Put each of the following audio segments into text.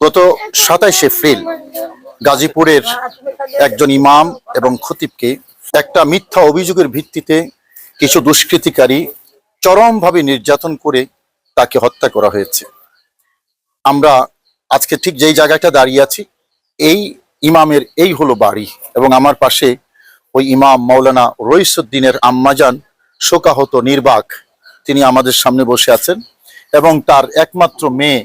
গত সাতাইশে এপ্রিল গাজীপুরের একজন ইমাম এবং খতিবকে একটা মিথ্যা অভিযোগের ভিত্তিতে কিছু দুষ্কৃতিকারী চরমভাবে নির্যাতন করে তাকে হত্যা করা হয়েছে। আমরা আজকে ঠিক যেই জায়গাটা দাঁড়িয়ে আছি, এই ইমামের এই হলো বাড়ি এবং আমার পাশে ওই ইমাম মাওলানা রইসুদ্দিনের আম্মাজান শোকাহত নির্বাক, তিনি আমাদের সামনে বসে আছেন এবং তার একমাত্র মেয়ে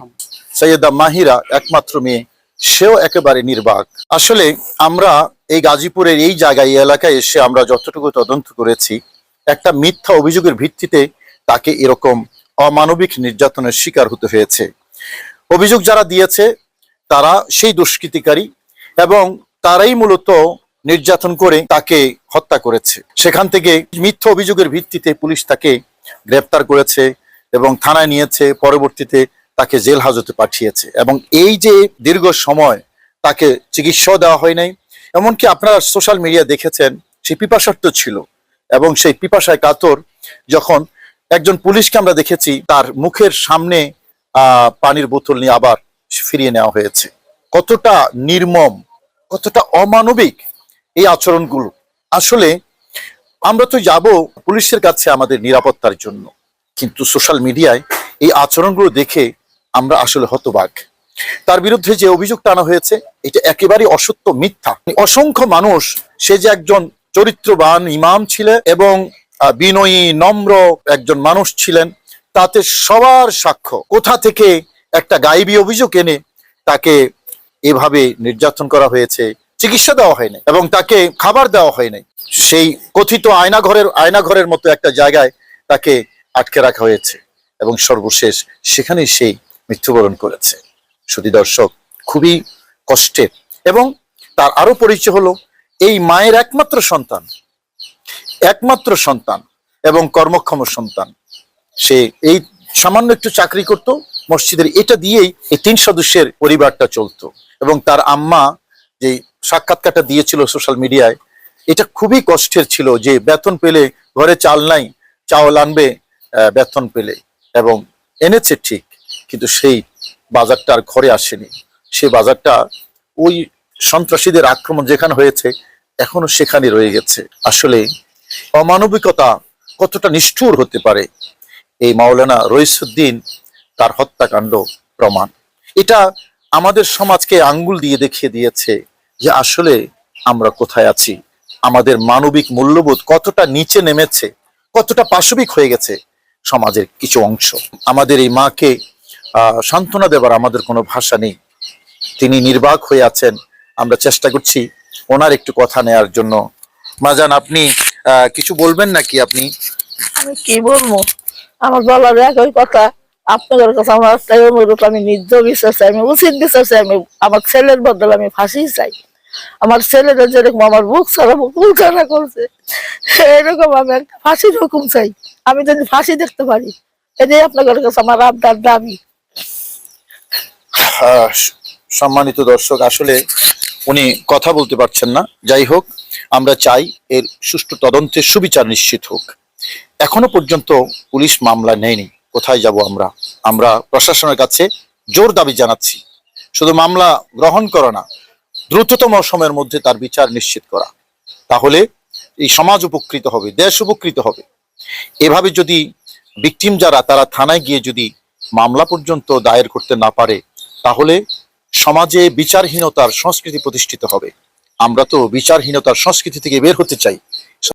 সৈয়দা মাহিরা একমাত্র মেয়ে, সেও একেবারে নির্বাক। আসলে আমরা এই গাজীপুরের এই জায়গায়, এই এলাকায় এসে আমরা যতটুকু তদন্ত করেছি, একটা মিথ্যা অভিযোগের ভিত্তিতে তাকে এরকম অমানবিক নির্যাতনের শিকার হতে হয়েছে। অভিযোগ যারা দিয়েছে, তারা সেই দুষ্কৃতিকারী এবং তারাই মূলত নির্যাতন করে তাকে হত্যা করেছে। সেখান থেকে মিথ্যা অভিযোগের ভিত্তিতে পুলিশ তাকে গ্রেপ্তার করেছে এবং থানায় নিয়েছে। পরবর্তীতে তাকে জেল হাজতে পাঠিয়েছে এবং এই যে দীর্ঘ সময় তাকে চিকিৎসাও দেওয়া হয় নাই, এমনকি আপনারা সোশ্যাল মিডিয়া দেখেছেন, সে পিপাসার্থ ছিল এবং সেই পিপাসায় কাতর যখন একজন পুলিশকে আমরা দেখেছি, তার মুখের সামনে পানির বোতল নিয়ে আবার ফিরিয়ে নেওয়া হয়েছে। কতটা নির্মম, কতটা অমানবিক এই আচরণগুলো। আসলে আমরা তো যাব পুলিশের কাছে আমাদের নিরাপত্তার জন্য, কিন্তু সোশ্যাল মিডিয়ায় এই আচরণগুলো দেখে আমরা আসলে হতবাক। তার বিরুদ্ধে যে অভিযোগ টানা হয়েছে, এটা একেবারে অসত্য মিথ্যা। অসংখ্য মানুষ, সে যে একজন চরিত্রবান ইমাম ছিলেন এবং বিনয়ী, নম্র একজন মানুষ ছিলেন, তাতে সবার সাক্ষ্য। কোথা থেকে একটা গাইবী অভিযোগ এনে তাকে এভাবে নির্যাতন করা হয়েছে, চিকিৎসা দেওয়া হয়নি এবং তাকে খাবার দেওয়া হয়নি সেই কথিত আয়নাঘরের আয়নাঘরের মতো একটা জায়গায় তাকে আটকে রাখা হয়েছে এবং সর্বশেষ সেখানেই সেই মৃত্যুবরণ করেছে। শুধু দর্শক, খুবই কষ্টের এবং তার আরও পরিচয় হলো, এই মায়ের একমাত্র সন্তান একমাত্র সন্তান এবং কর্মক্ষম সন্তান। সে এই সামান্য একটু চাকরি করত, মসজিদের এটা দিয়েই এই তিন সদস্যের পরিবারটা চলতো এবং তার আম্মা যে সাক্ষাৎকারটা দিয়েছিল সোশ্যাল মিডিয়ায়, এটা খুবই কষ্টের ছিল যে বেতন পেলে ঘরে চাল নাই, চাউল আনবে বেতন পেলে এবং এনেছে ঠিক। কিন্তু সেই বাজারটা আর ঘরে আসেনি। সেই বাজারটা ওই সন্ত্রাসীদের আক্রমণ যেখানে হয়েছে, এখনও সেখানে রয়ে গেছে। আসলে অমানবিকতা কতটা নিষ্ঠুর হতে পারে, এই মাওলানা রইসুদ্দিন তার হত্যাকাণ্ড প্রমাণ। এটা আমাদের সমাজকে আঙ্গুল দিয়ে দেখিয়ে দিয়েছে যে আসলে আমরা কোথায় আছি, আমাদের মানবিক মূল্যবোধ কতটা নিচে নেমেছে, কতটা পাশবিক হয়ে গেছে সমাজের কিছু অংশ। আমাদের এই মাকে সান্ত্বনা দেবার আমাদের কোনো ভাষা নেই। তিনি নির্বাক হয়ে আছেন। আমরা চেষ্টা করছি ওনার একটু কথা নেয়ার জন্য। মাজান, আপনি কিছু বলবেন নাকি আপনি? আমি কি বলব? আমার বলার একই কথা। আপনাদের কাছে আমার আমি নিজ বিচার চাই আমি উচিত বিশ্বাস চাই আমি আমার ছেলের বদলে আমি ফাঁসি চাই। আমার ছেলেরা যেরকম আমার বুক ছাড়া বুক ছাড়া করছে এরকম আমি ফাঁসির হুকুম চাই। আমি যদি ফাঁসি দেখতে পারি, এটাই আপনাদের কাছে আমার আবদার দাবি। সম্মানিত দর্শক, আসলে উনি কথা বলতে পারছেন না। যাই হোক, আমরা চাই এর সুষ্ঠু তদন্তের সুবিচার নিশ্চিত হোক। এখনও পর্যন্ত পুলিশ মামলা নেয়নি। কোথায় যাব আমরা? আমরা প্রশাসনের কাছে জোর দাবি জানাচ্ছি। শুধু মামলা গ্রহণ করা না, দ্রুততম সময়ের মধ্যে তার বিচার নিশ্চিত করা। তাহলে এই সমাজ উপকৃত হবে, দেশ উপকৃত হবে। এভাবে যদি ভিকটিম যারা, তারা থানায় গিয়ে যদি মামলা পর্যন্ত দায়ের করতে না পারে তাহলে সমাজে বিচারহীনতার সংস্কৃতি প্রতিষ্ঠিত হবে। আমরা তো বিচারহীনতার সংস্কৃতি থেকে বের হতে চাই।